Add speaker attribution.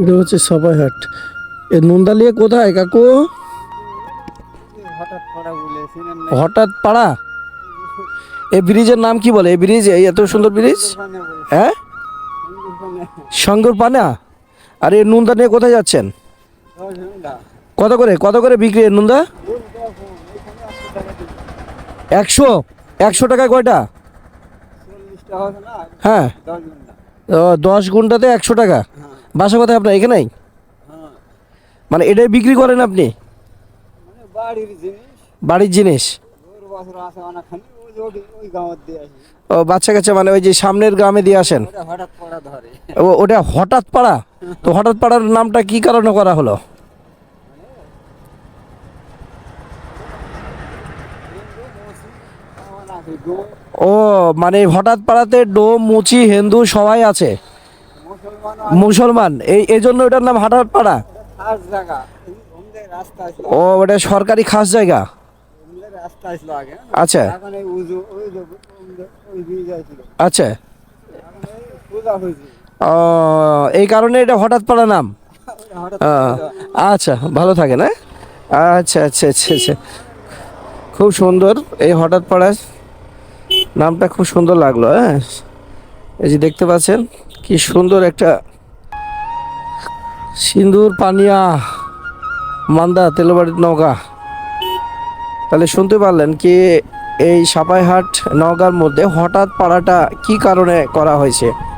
Speaker 1: এটা হচ্ছে সবাইহাট এ নুন্দালিয়া কোথায় কাকু?
Speaker 2: হঠাৎ পড়া
Speaker 1: এই ব্রিজের নাম কি বলে? এই ব্রিজ এই এত সুন্দর ব্রিজ? হ্যাঁ? শঙ্কর পানা আর এই নুন্দা নিয়ে কোথায় যাচ্ছেন? কত করে কত করে বিক্রি এই নুন্দা? একশো? একশো টাকা কয়টা? হ্যাঁ।
Speaker 2: দশ
Speaker 1: ঘন্টাতে একশো টাকা। বাসা কোথায় আপনার? এখানেই
Speaker 2: হ্যাঁ।
Speaker 1: মানে এটাই বিক্রি করেন আপনি?
Speaker 2: মানে বাড়ির জিনিস।
Speaker 1: ও বাচ্চা কাচ্চা মানে ওই যে সামনের গ্রামে দিয়ে আসেন?
Speaker 2: ওটা হঠাৎ পাড়া?
Speaker 1: তো হঠাৎ পাড়ার নামটা কি কারণে করা হলো? ও মানে হঠাৎ পাড়াতে ডোম মুচি হিন্দু সবাই আছে?
Speaker 2: মুসলমান
Speaker 1: এই এই জন্য ওটার নাম হঠাৎ পাড়া? ও ওটা সরকারি খাস জায়গা? আচ্ছা। আচ্ছা। ও এই কারণে এটা হঠাৎ পাড়া নাম? আচ্ছা ভালো থাকেন হ্যাঁ? আচ্ছা আচ্ছা আচ্ছা আচ্ছা। খুব সুন্দর এই হঠাৎ পাড়া নামটা খুব সুন্দর লাগল হ্যাঁ? এই যে দেখতে পাচ্ছেন, কি সুন্দর একটা সিন্দুর, পানিয়া, মান্দা, তেলবাড়ির নৌকা। তাহলে শুনতে পারলেন কি এই সাপাইহাট নওগাঁর মধ্যে হঠাৎ পাড়াটা কি কারণে করা হয়েছে?